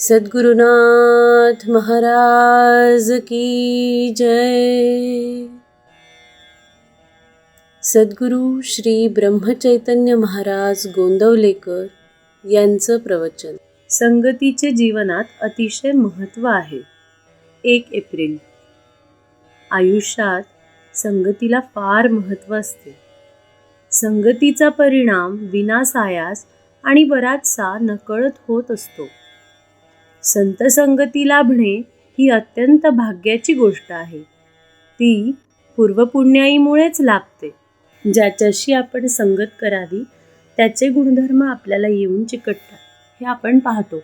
सद्गुरुनाथ महाराज की जय। सद्गुरु श्री ब्रह्मचैतन्य महाराज गोंदवलेकर यांचं प्रवचन. संगतीचे जीवनात अतिशय महत्त्व आहे. एक एप्रिल. आयुष्यात संगतीला फार महत्त्व असते. संगतीचा परिणाम विनासायास आणि बराचसा नकळत होत असतो. संतसंगती लाभणे ही अत्यंत भाग्याची गोष्ट आहे. ती पूर्वपुण्याईमुळेच लाभते. ज्याच्याशी आपण संगत करावी त्याचे गुणधर्म आपल्याला येऊन चिकटतात हे आपण पाहतो.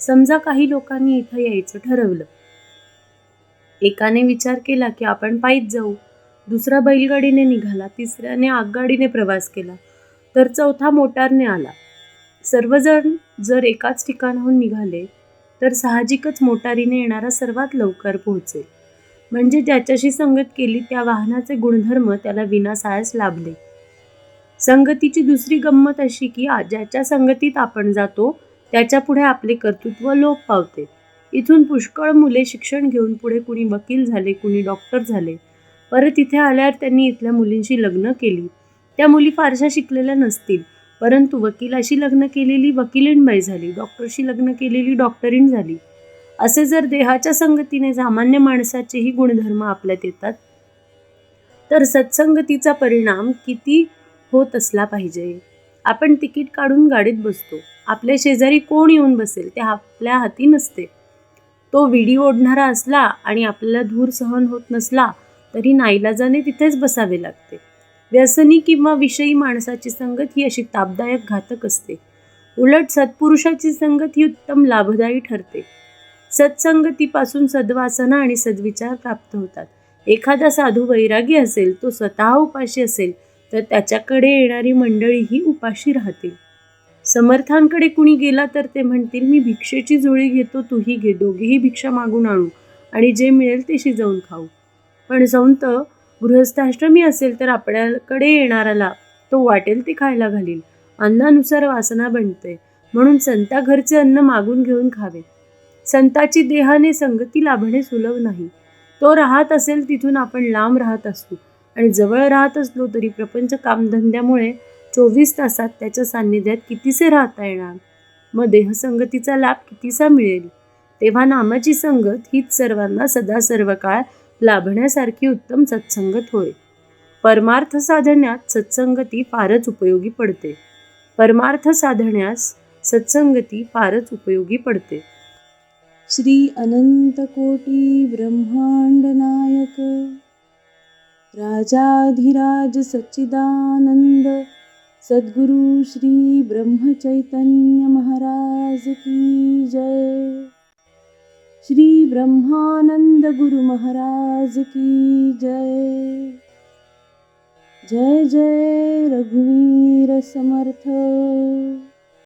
समजा काही लोकांनी इथं यायचं ठरवलं. एकाने विचार केला की आपण पायीच जाऊ. दुसरा बैलगाडीने निघाला. तिसऱ्याने आगगाडीने प्रवास केला. तर चौथा मोटारने आला. सर्वजण जर एकाच ठिकाणाहून निघाले तर साहजिकच मोटारीने येणारा सर्वात लवकर पोहोचेल. म्हणजे ज्याच्याशी संगत केली त्या वाहनाचे गुणधर्म त्याला विनासायास लाभले. संगतीची दुसरी गंमत अशी की ज्याच्या संगतीत आपण जातो त्याच्या पुढे आपले कर्तृत्व लोप पावते. इथून पुष्कळ मुले शिक्षण घेऊन पुढे कुणी वकील झाले कुणी डॉक्टर झाले. परत इथे आल्यावर त्यांनी इथल्या मुलींशी लग्न केली. त्या मुली फारशा शिकलेल्या नसतील. परंतु वकिलाशी लग्न केलेली वकिलीणबाई झाली डॉक्टरशी लग्न केलेली डॉक्टरीण झाली. असे जर देहाच्या संगतीने सामान्य माणसाचेही गुणधर्म आपल्यात येतात तर सत्संगतीचा परिणाम किती होत असला पाहिजे? आपण तिकीट काढून गाडीत बसतो. आपल्या शेजारी कोण येऊन बसेल ते आपल्या हाती नसते. तो विडी ओढणारा असला आणि आपल्याला धूर सहन होत नसला तरी नाईलाजाने तिथेच बसावे लागते. व्यसनी किंवा विषयी माणसाची संगत ही अशी तापदायक घातक असते. उलट सत्पुरुषाची संगत ही उत्तम लाभदायी ठरते. सत्संगतीपासून सद्वासना आणि सद्विचार प्राप्त होतात. एखादा साधू वैरागी असेल तो स्वतः उपाशी असेल तर त्याच्याकडे येणारी मंडळी ही उपाशी राहतील. समर्थांकडे कुणी गेला तर ते म्हणतील मी भिक्षेची जुळी घेतो तूही घे दोघेही भिक्षा मागून आणू आणि जे मिळेल ते शिजवून खाऊ. पण संत गृहस्थाश्रमी असेल तर आपल्याकडे येणाऱ्याला तो वाटेल ते खायला घालील. अन्नानुसार वासना बनते. म्हणून संता घरचे अन्न मागून घेऊन खावे. संताची देहाने संगती लाभणे सुलभ नाही. तो राहत असेल तिथून आपण लांब राहत असू आणि जवळ राहत असलो तरी प्रपंच कामधंद्यामुळे चोवीस तासात त्याच्या सान्निध्यात कितीसे राहता येणार? मग देहसंगतीचा लाभ कितीसा मिळेल? तेव्हा नामाची संगत हीच सर्वांना सदा सर्व काळ लाभण्यासारखी उत्तम सत्संगत होय. परमार्थ साधण्यात सत्संगती फारच उपयोगी पडते. परमार्थ साधण्यास सत्संगती फारच उपयोगी पडते. श्री अनंत कोटी ब्रह्मांड नायक राजाधिराज सच्चिदानंद सद्गुरु श्री ब्रह्मचैतन्य महाराज की जय. श्री ब्रह्मानंद गुरु महाराज की जय। जय जय रघुवीर समर्थ।